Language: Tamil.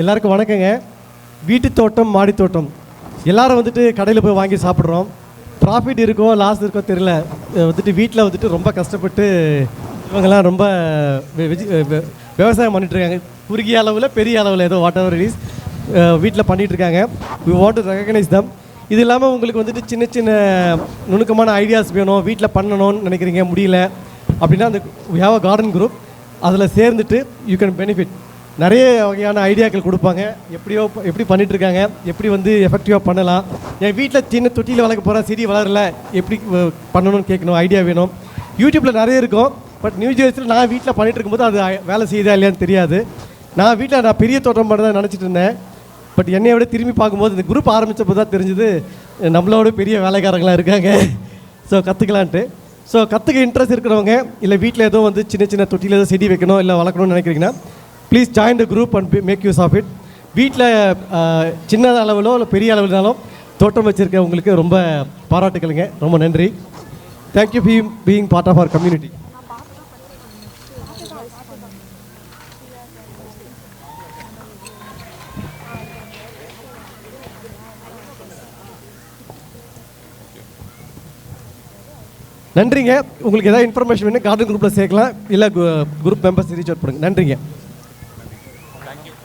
எல்லாருக்கும் வணக்கங்க. வீட்டு தோட்டம் மாடி தோட்டம். எல்லாரும் வந்துட்டு கடையில் போய் வாங்கி சாப்பிட்றோம். ப்ராஃபிட் இருக்கோ லாஸ் இருக்கோ தெரியல. வந்துட்டு வீட்டில் வந்துட்டு ரொம்ப கஷ்டப்பட்டு இவங்கெல்லாம் ரொம்ப விவசாயம் பண்ணிகிட்ருக்காங்க இருக்காங்க. குறுகிய அளவில் பெரிய அளவில் ஏதோ வாட் எவர் இஸ் வீட்டில் பண்ணிகிட்ருக்காங்க இருக்காங்க. We want to recognise them இது இல்லாமல் உங்களுக்கு வந்துட்டு சின்ன சின்ன நுணுக்கமான ஐடியாஸ் வேணும். வீட்டில் பண்ணணும்னு நினைக்கிறீங்க முடியல. அப்படின்னா அந்த we have a garden group அதில் சேர்ந்துட்டு யூ கேன் பெனிஃபிட் நிறைய வகையான ஐடியாக்கள் கொடுப்பாங்க. எப்படியோ எப்படி பண்ணிட்டு இருக்காங்க எப்படி வந்து எஃபெக்டிவாக பண்ணலாம். என் வீட்டில் சின்ன தொட்டியில் வளர்க்க போகிறேன் செடி வளரல எப்படி பண்ணணும்னு கேட்கணும் ஐடியா வேணும். யூடியூப்பில் நிறைய இருக்கும் பட் நியூ ஜெர்சியில் நான் வீட்டில் பண்ணிகிட்டு இருக்கும்போது அது வேலை செய்யுதா இல்லையான்னு தெரியாது. நான் வீட்டில் நான் பெரிய தோட்டம் பண்ண தான் நினச்சிட்டு இருந்தேன். பட் என்னை விட திரும்பி பார்க்கும்போது இந்த குரூப் ஆரம்பித்தப்போ தான் தெரிஞ்சது நம்மளோட பெரிய வேலைக்காரங்களாம் இருக்காங்க. ஸோ கற்றுக்கலான்ட்டு ஸோ கற்றுக்க இன்ட்ரெஸ்ட் இருக்கிறவங்க இல்லை வீட்டில் எதுவும் வந்து சின்ன சின்ன தொட்டியில் எதுவும் செடி வைக்கணும் இல்லை வளர்க்கணும்னு நினைக்கிறீங்கன்னா please join the group and make use of it வீட்டில் சின்ன அளவிலோ இல்லை பெரிய அளவிலாலும் தோட்டம் வச்சுருக்க உங்களுக்கு ரொம்ப பாராட்டுக்களுங்க. ரொம்ப நன்றி. Thank you be being part of our community நன்றிங்க. உங்களுக்கு ஏதாவது இன்ஃபர்மேஷன் வேணும் கார்டன் குரூப்பில் சேர்க்கலாம். இல்லை குரூப் மெம்பர்ஸ் ரீச் அவுட் பண்ணுங்க. நன்றிங்க.